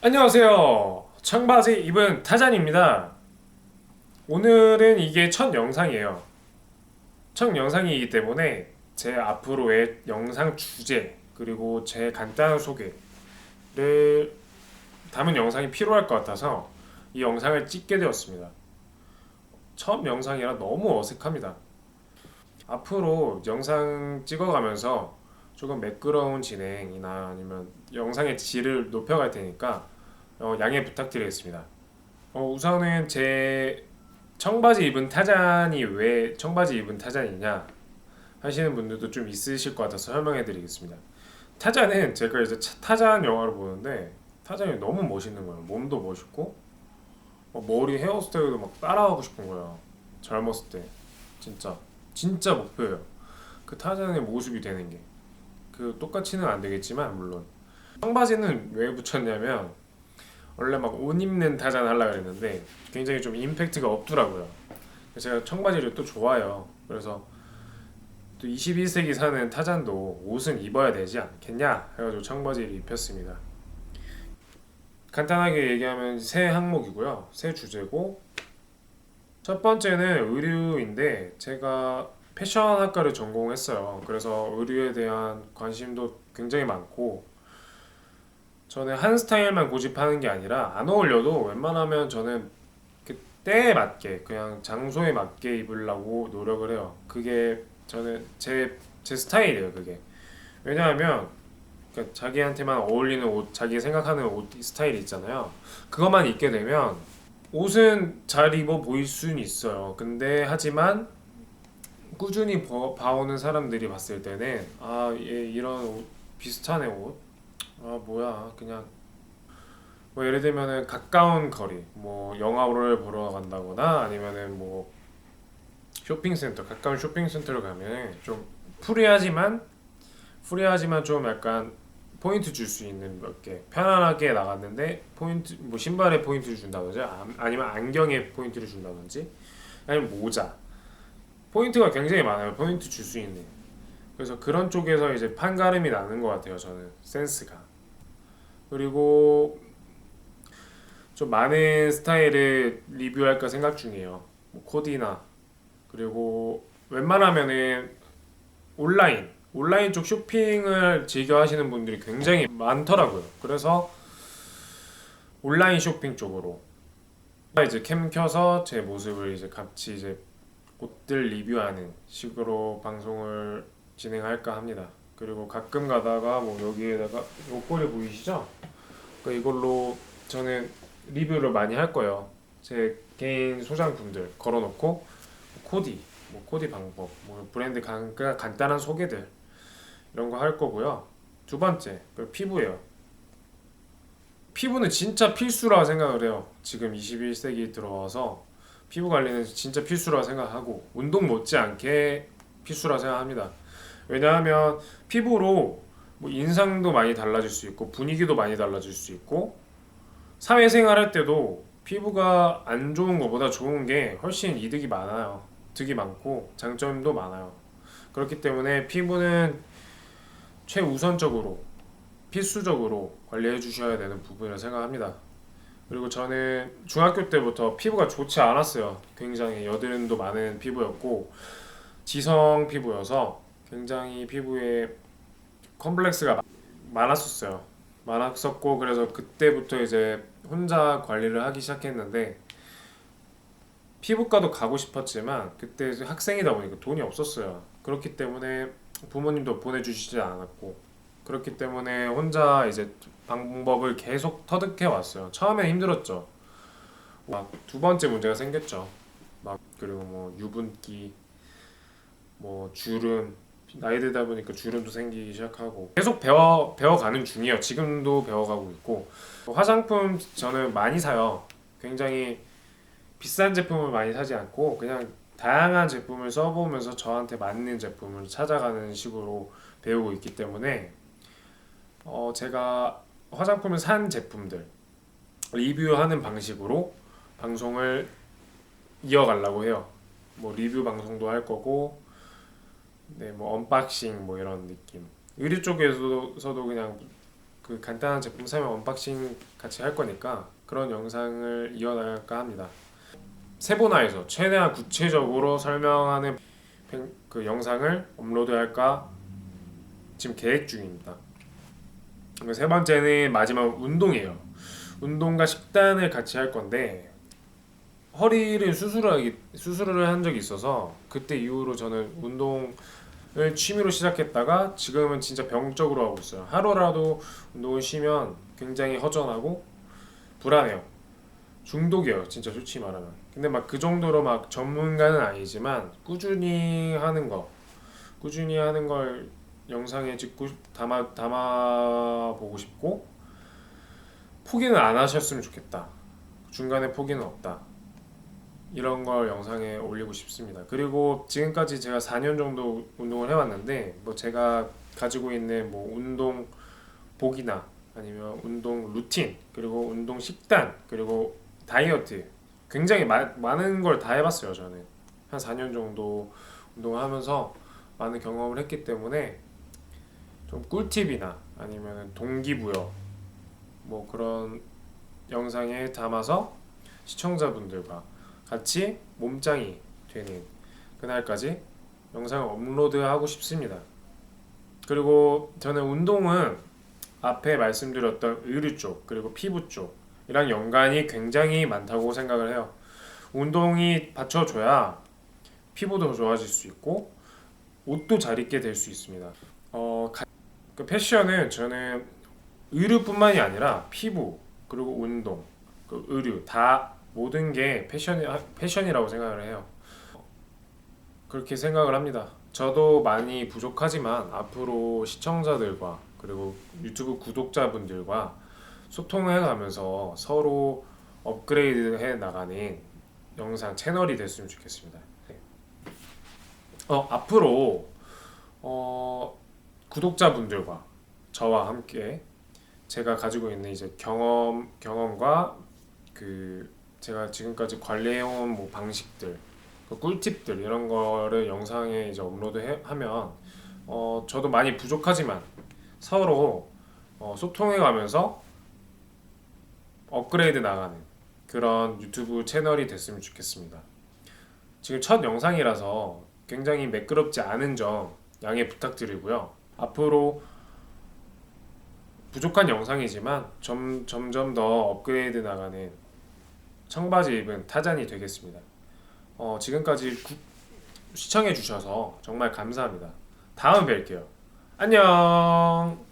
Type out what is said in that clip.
안녕하세요. 청바지 입은 타잔입니다. 오늘은 이게 첫 영상이에요. 첫 영상이기 때문에 제 앞으로의 영상 주제 그리고 제 간단한 소개를 담은 영상이 필요할 것 같아서 이 영상을 찍게 되었습니다. 처음 영상이라 너무 어색합니다. 앞으로 영상 찍어가면서 조금 매끄러운 진행이나 아니면 영상의 질을 높여갈 테니까 어, 양해 부탁드리겠습니다. 어, 우선은 제 청바지 입은 타잔이 왜 청바지 입은 타잔이냐 하시는 분들도 좀 있으실 것 같아서 설명해 드리겠습니다. 타잔은 제가 이제 차- 타잔 영화를 보는데 타잔이 너무 멋있는 거예요. 몸도 멋있고 어, 머리 헤어스타일도 막 따라하고 싶은 거예요. 젊었을 때 진짜 진짜 목표예요. 그 타잔의 모습이 되는 게. 그 똑같이는 안 되겠지만 물론 청바지는 왜 붙였냐면 원래 막 옷 입는 타잔 하려고 했는데 굉장히 좀 임팩트가 없더라고요. 제가 청바지를 또 좋아해요. 그래서 또 21세기 사는 타잔도 옷은 입어야 되지 않겠냐 해가지고 청바지를 입혔습니다. 간단하게 얘기하면 세 항목이고요. 세 주제고 첫 번째는 의류인데 제가 패션 학과를 전공했어요. 그래서 의류에 대한 관심도 굉장히 많고 저는 한 스타일만 고집하는 게 아니라 안 어울려도 웬만하면 저는 그 때에 맞게 그냥 장소에 맞게 입으려고 노력을 해요. 그게 저는 제, 제 스타일이에요. 그게 왜냐하면 그러니까 자기한테만 어울리는 옷, 자기 생각하는 옷 스타일이 있잖아요. 그것만 입게 되면 옷은 잘 입어 보일 수는 있어요. 근데 하지만 꾸준히 버- 봐오는 사람들이 봤을 때는 아, 얘 이런 옷 비슷한 애 옷. 아, 뭐야. 그냥 뭐 예를 들면은 가까운 거리, 뭐 영화를 보러 간다거나 아니면은 뭐 쇼핑센터, 가까운 쇼핑센터를 가면 좀 프리하지만 프리하지만 좀 약간 포인트 줄 수 있는 몇 개 편안하게 나갔는데 포인트 뭐 신발에 포인트를 준다든지 아- 아니면 안경에 포인트를 준다든지 아니면 모자 포인트가 굉장히 많아요. 포인트 줄 수 있는. 그래서 그런 쪽에서 이제 판가름이 나는 것 같아요. 저는 센스가. 그리고 좀 많은 스타일을 리뷰할까 생각 중이에요. 뭐 코디나 그리고 웬만하면은 온라인 온라인 쪽 쇼핑을 즐겨 하시는 분들이 굉장히 많더라고요. 그래서 온라인 쇼핑 쪽으로 이제 캠 켜서 제 모습을 이제 같이 이제 옷들 리뷰하는 식으로 방송을 진행할까 합니다. 그리고 가끔 가다가 뭐 여기에다가 옷걸이 보이시죠? 그 이걸로 저는 리뷰를 많이 할 거예요. 제 개인 소장품들 걸어놓고 코디, 뭐 코디 방법, 뭐 브랜드 간, 간단한 소개들 이런 거 할 거고요. 두 번째, 그 피부예요. 피부는 진짜 필수라 생각을 해요. 지금 21세기 들어와서 피부 관리는 진짜 필수라 생각하고 운동 못지않게 필수라 생각합니다. 왜냐하면 피부로 뭐 인상도 많이 달라질 수 있고 분위기도 많이 달라질 수 있고 사회생활 할 때도 피부가 안 좋은 것보다 좋은 게 훨씬 이득이 많아요. 득이 많고 장점도 많아요. 그렇기 때문에 피부는 최우선적으로 필수적으로 관리해 주셔야 되는 부분이라 생각합니다. 그리고 저는 중학교 때부터 피부가 좋지 않았어요. 굉장히 여드름도 많은 피부였고 지성 피부여서 굉장히 피부에 컴플렉스가 마- 많았었어요. 많았었고 그래서 그때부터 이제 혼자 관리를 하기 시작했는데 피부과도 가고 싶었지만 그때 학생이다 보니까 돈이 없었어요. 그렇기 때문에 부모님도 보내주시지 않았고 그렇기 때문에 혼자 이제 방법을 계속 터득해 왔어요. 처음에 힘들었죠. 막 두 번째 문제가 생겼죠. 막 그리고 뭐 유분기, 뭐 주름 나이 들다 보니까 주름도 생기기 시작하고 계속 배워 배워가는 중이에요. 지금도 배워가고 있고 화장품 저는 많이 사요. 굉장히 비싼 제품을 많이 사지 않고 그냥 다양한 제품을 써보면서 저한테 맞는 제품을 찾아가는 식으로 배우고 있기 때문에 어 제가 화장품을 산 제품들 리뷰하는 방식으로 방송을 이어가려고 해요. 뭐 리뷰 방송도 할 거고, 네, 뭐 언박싱 뭐 이런 느낌. 의류 쪽에서도 그냥 그 간단한 제품 사용 언박싱 같이 할 거니까 그런 영상을 이어나갈까 합니다. 세보나에서 최대한 구체적으로 설명하는 그 영상을 업로드할까 지금 계획 중입니다. 세 번째는 마지막 운동이에요. 운동과 식단을 같이 할 건데 허리를 수술하기 수술을 한 적이 있어서 그때 이후로 저는 운동을 취미로 시작했다가 지금은 진짜 병적으로 하고 있어요. 하루라도 운동을 쉬면 굉장히 허전하고 불안해요. 중독이에요, 진짜 솔직히 말하면. 근데 막 그 정도로 막 전문가는 아니지만 꾸준히 하는 거, 꾸준히 하는 걸 영상에 찍고 담아 담아 보고 싶고 포기는 안 하셨으면 좋겠다. 중간에 포기는 없다. 이런 걸 영상에 올리고 싶습니다. 그리고 지금까지 제가 4년 정도 운동을 해왔는데 뭐 제가 가지고 있는 뭐 운동 복이나 아니면 운동 루틴 그리고 운동 식단 그리고 다이어트 굉장히 마, 많은 걸 다 해봤어요 저는 한 4년 정도 운동을 하면서 많은 경험을 했기 때문에 좀 꿀팁이나 아니면 동기부여 뭐 그런 영상에 담아서 시청자분들과 같이 몸짱이 되는 그날까지 영상을 업로드하고 싶습니다. 그리고 저는 운동은 앞에 말씀드렸던 의류 쪽 그리고 피부 쪽이랑 연관이 굉장히 많다고 생각을 해요. 운동이 받쳐줘야 피부도 좋아질 수 있고 옷도 잘 입게 될 수 있습니다. 어, 가- 그 패션은 저는 의류뿐만이 아니라 피부 그리고 운동, 그 의류 다 모든 게 패션이 패션이라고 생각을 해요. 그렇게 생각을 합니다. 저도 많이 부족하지만 앞으로 시청자들과 그리고 유튜브 구독자분들과 소통해 가면서 서로 업그레이드 해 나가는 영상 채널이 됐으면 좋겠습니다. 네. 어, 앞으로 어, 구독자분들과 저와 함께 제가 가지고 있는 이제 경험 경험과 그 제가 지금까지 관리해온 뭐 방식들, 그 꿀팁들 이런 거를 영상에 이제 업로드하면 어, 저도 많이 부족하지만 서로 어, 소통해가면서 업그레이드 나가는 그런 유튜브 채널이 됐으면 좋겠습니다. 지금 첫 영상이라서 굉장히 매끄럽지 않은 점 양해 부탁드리고요. 앞으로 부족한 영상이지만 점, 점점 더 업그레이드 나가는 청바지 입은 타잔이 되겠습니다. 어, 지금까지 구- 시청해 주셔서 정말 감사합니다. 다음 뵐게요. 안녕.